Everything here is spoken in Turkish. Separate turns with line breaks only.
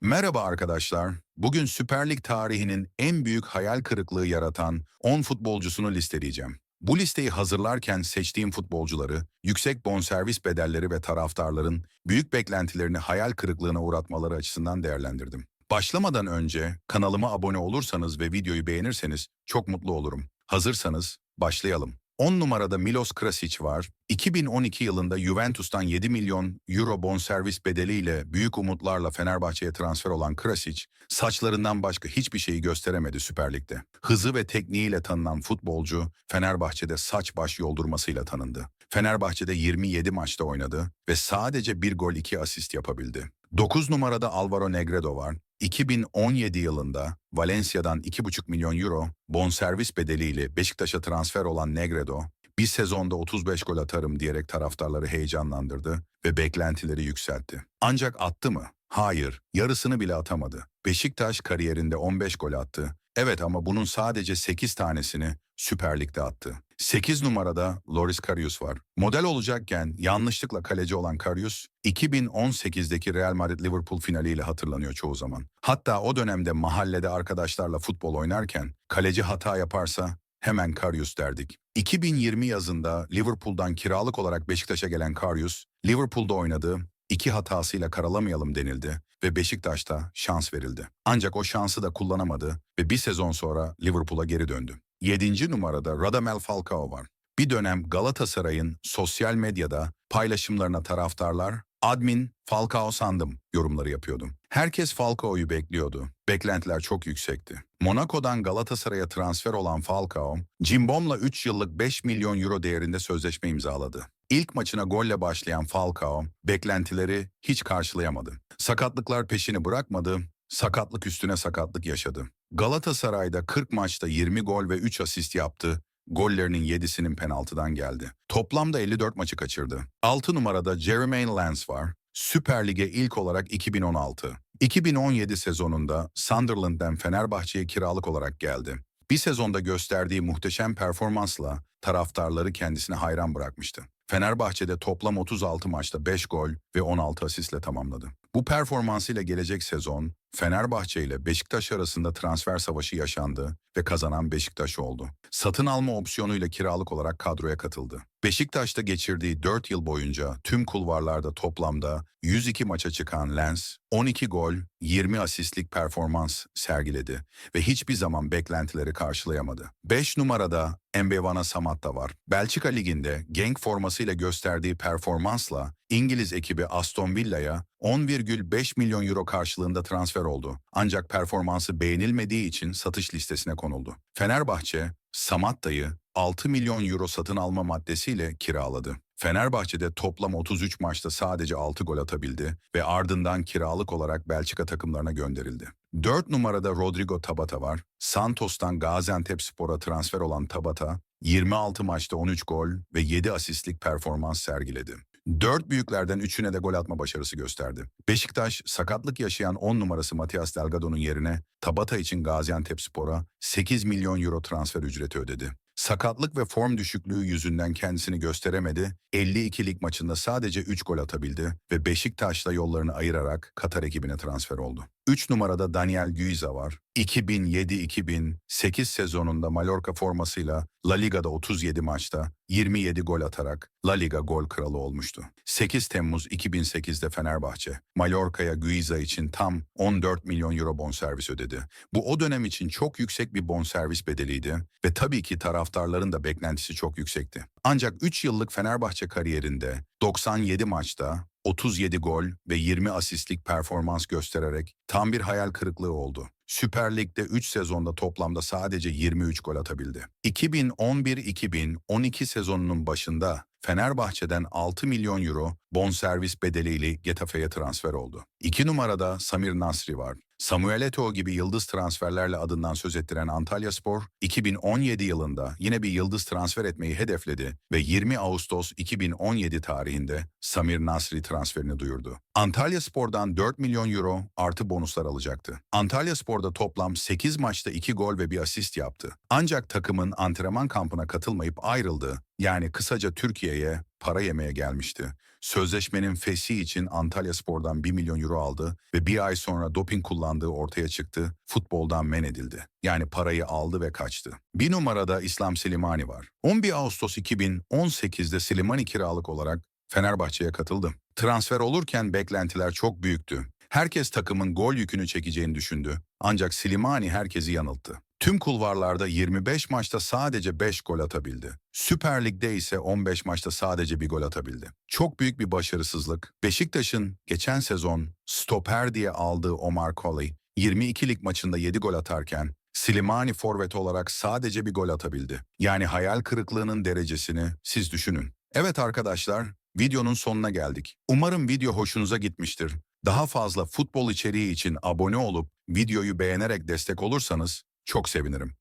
Merhaba arkadaşlar. Bugün Süper Lig tarihinin en büyük hayal kırıklığı yaratan 10 futbolcusunu listeleyeceğim. Bu listeyi hazırlarken seçtiğim futbolcuları, yüksek bonservis bedelleri ve taraftarların büyük beklentilerini hayal kırıklığına uğratmaları açısından değerlendirdim. Başlamadan önce kanalıma abone olursanız ve videoyu beğenirseniz çok mutlu olurum. Hazırsanız başlayalım. 10 numarada Milos Krasic var. 2012 yılında Juventus'tan 7 milyon euro bonservis bedeliyle büyük umutlarla Fenerbahçe'ye transfer olan Krasic, saçlarından başka hiçbir şeyi gösteremedi Süper Lig'de. Hızı ve tekniğiyle tanınan futbolcu, Fenerbahçe'de saç baş yoldurmasıyla tanındı. Fenerbahçe'de 27 maçta oynadı ve sadece bir gol iki asist yapabildi. 9 numarada Alvaro Negredo var. 2017 yılında Valencia'dan 2,5 milyon euro bonservis bedeliyle Beşiktaş'a transfer olan Negredo, bir sezonda 35 gol atarım diyerek taraftarları heyecanlandırdı ve beklentileri yükseltti. Ancak attı mı? Hayır, yarısını bile atamadı. Beşiktaş kariyerinde 15 gol attı. Evet ama bunun sadece 8 tanesini Süper Lig'de attı. 8 numarada Loris Karius var. Model olacakken yanlışlıkla kaleci olan Karius, 2018'deki Real Madrid-Liverpool finaliyle hatırlanıyor çoğu zaman. Hatta o dönemde mahallede arkadaşlarla futbol oynarken kaleci hata yaparsa hemen Karius derdik. 2020 yazında Liverpool'dan kiralık olarak Beşiktaş'a gelen Karius, Liverpool'da oynadı, iki hatasıyla karalamayalım denildi ve Beşiktaş'ta şans verildi. Ancak o şansı da kullanamadı ve bir sezon sonra Liverpool'a geri döndü. 7. numarada Radamel Falcao var. Bir dönem Galatasaray'ın sosyal medyada paylaşımlarına taraftarlar admin Falcao sandım yorumları yapıyordu. Herkes Falcao'yu bekliyordu. Beklentiler çok yüksekti. Monaco'dan Galatasaray'a transfer olan Falcao, Cimbom'la 3 yıllık 5 milyon euro değerinde sözleşme imzaladı. İlk maçına golle başlayan Falcao, beklentileri hiç karşılayamadı. Sakatlıklar peşini bırakmadı, sakatlık üstüne sakatlık yaşadı. Galatasaray'da 40 maçta 20 gol ve 3 asist yaptı. Gollerinin 7'sinin penaltıdan geldi. Toplamda 54 maçı kaçırdı. 6 numarada Jermaine Lens var. Süper Lig'e ilk olarak 2016. 2017 sezonunda Sunderland'den Fenerbahçe'ye kiralık olarak geldi. Bir sezonda gösterdiği muhteşem performansla taraftarları kendisine hayran bırakmıştı. Fenerbahçe'de toplam 36 maçta 5 gol ve 16 asistle tamamladı. Bu performansıyla gelecek sezon Fenerbahçe ile Beşiktaş arasında transfer savaşı yaşandı ve kazanan Beşiktaş oldu. Satın alma opsiyonuyla kiralık olarak kadroya katıldı. Beşiktaş'ta geçirdiği 4 yıl boyunca tüm kulvarlarda toplamda 102 maça çıkan Lens, 12 gol, 20 asistlik performans sergiledi ve hiçbir zaman beklentileri karşılayamadı. 5 numarada Mbevana Samat da var. Belçika Ligi'nde Genk formasıyla gösterdiği performansla İngiliz ekibi Aston Villa'ya 10,5 milyon euro karşılığında transfer oldu. Ancak performansı beğenilmediği için satış listesine konuldu. Fenerbahçe, Samatta'yı 6 milyon euro satın alma maddesiyle kiraladı. Fenerbahçe'de toplam 33 maçta sadece 6 gol atabildi ve ardından kiralık olarak Belçika takımlarına gönderildi. 4 numarada Rodrigo Tabata var. Santos'tan Gaziantepspor'a transfer olan Tabata, 26 maçta 13 gol ve 7 asistlik performans sergiledi. Dört büyüklerden üçüne de gol atma başarısı gösterdi. Beşiktaş, sakatlık yaşayan 10 numarası Matias Delgado'nun yerine Tabata için Gaziantepspor'a 8 milyon euro transfer ücreti ödedi. Sakatlık ve form düşüklüğü yüzünden kendisini gösteremedi, 52 lig maçında sadece 3 gol atabildi ve Beşiktaş'la yollarını ayırarak Katar ekibine transfer oldu. 3 numarada Daniel Guiza var. 2007-2008 sezonunda Mallorca formasıyla La Liga'da 37 maçta 27 gol atarak La Liga gol kralı olmuştu. 8 Temmuz 2008'de Fenerbahçe, Mallorca'ya Guiza için tam 14 milyon euro bonservis ödedi. Bu o dönem için çok yüksek bir bonservis bedeliydi ve tabii ki taraftarların da beklentisi çok yüksekti. Ancak 3 yıllık Fenerbahçe kariyerinde 97 maçta 37 gol ve 20 asistlik performans göstererek tam bir hayal kırıklığı oldu. Süper Lig'de 3 sezonda toplamda sadece 23 gol atabildi. 2011-2012 sezonunun başında Fenerbahçe'den 6 milyon euro bonservis bedeliyle Getafe'ye transfer oldu. 2 numarada Samir Nasri var. Samuel Eto'o gibi yıldız transferlerle adından söz ettiren Antalya Spor, 2017 yılında yine bir yıldız transfer etmeyi hedefledi ve 20 Ağustos 2017 tarihinde Samir Nasri transferini duyurdu. Antalya Spor'dan 4 milyon euro artı bonuslar alacaktı. Antalya Spor'da toplam 8 maçta 2 gol ve bir asist yaptı. Ancak takımın antrenman kampına katılmayıp ayrıldı. Yani kısaca Türkiye'ye para yemeye gelmişti. Sözleşmenin feshi için Antalya Spor'dan 1 milyon euro aldı ve bir ay sonra doping kullandığı ortaya çıktı, futboldan men edildi. Yani parayı aldı ve kaçtı. Bir numarada İslam Slimani var. 11 Ağustos 2018'de Slimani kiralık olarak Fenerbahçe'ye katıldı. Transfer olurken beklentiler çok büyüktü. Herkes takımın gol yükünü çekeceğini düşündü. Ancak Slimani herkesi yanılttı. Tüm kulvarlarda 25 maçta sadece 5 gol atabildi. Süper Lig'de ise 15 maçta sadece bir gol atabildi. Çok büyük bir başarısızlık. Beşiktaş'ın geçen sezon stoper diye aldığı Omar Colley 22 lig maçında 7 gol atarken Slimani forvet olarak sadece bir gol atabildi. Yani hayal kırıklığının derecesini siz düşünün. Evet arkadaşlar, videonun sonuna geldik. Umarım video hoşunuza gitmiştir. Daha fazla futbol içeriği için abone olup videoyu beğenerek destek olursanız çok sevinirim.